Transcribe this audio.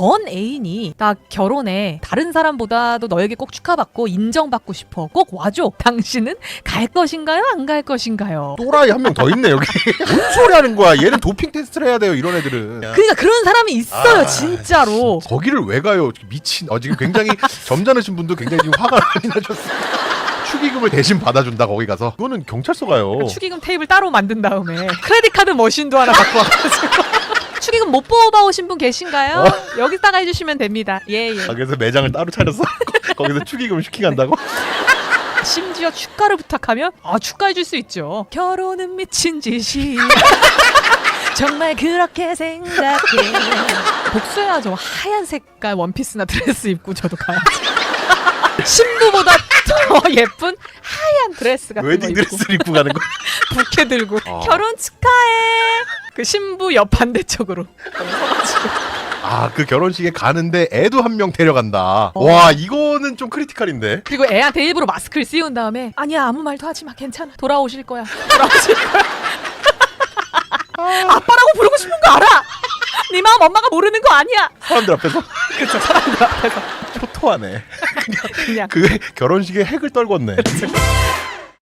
전 애인이 나 결혼해 다른 사람보다도 너에게 꼭 축하받고 인정받고 싶어 꼭 와줘 당신은 갈 것인가요 안 갈 것인가요 또라이 한 명 더 있네 여기. 뭔 소리 하는 거야? 얘는 도핑 테스트를 해야 돼요 이런 애들은. 그러니까 그런 사람이 있어요 아, 진짜로 거기를 왜 가요? 미친. 어 지금 굉장히 점잖으신 분도 굉장히 지금 화가 많이 나셨어요. 축의금을 대신 받아준다 거기 가서. 그거는 경찰서 가요. 축의금 테이블 따로 만든 다음에 크레딧 카드 머신도 하나 갖고 와가지고 축의금 못 뽑아오신 분 계신가요? 여기다가 해주시면 됩니다 예 예 아, 그래서 매장을 따로 차렸어. 거기서 축의금 슈킹한다고? 심지어 축가를 부탁하면 아 축가해줄 수 있죠. 결혼은 미친 짓이야. 정말 그렇게 생각해. 복수해야죠. 하얀 색깔 원피스나 드레스 입고 저도 가야죠. 신부보다 더 예쁜 하얀 드레스 같은 웨딩 거 입고 드레스를 입고 가는 거. 부케 들고 어. 결혼 축하해. 그 신부 옆 반대쪽으로 아 그 결혼식에 가는데 애도 한 명 데려간다. 어. 와 이거는 좀 크리티컬인데. 그리고 애한테 일부러 마스크를 씌운 다음에 아니야 아무 말도 하지 마 괜찮아 돌아오실 거야 돌아오실 거야 아빠라고 부르고 싶은 거 알아 네 마음 엄마가 모르는 거 아니야 사람들 앞에서 그쵸 사람들 앞에서 초토하네. 그냥 그 결혼식에 핵을 떨궜네.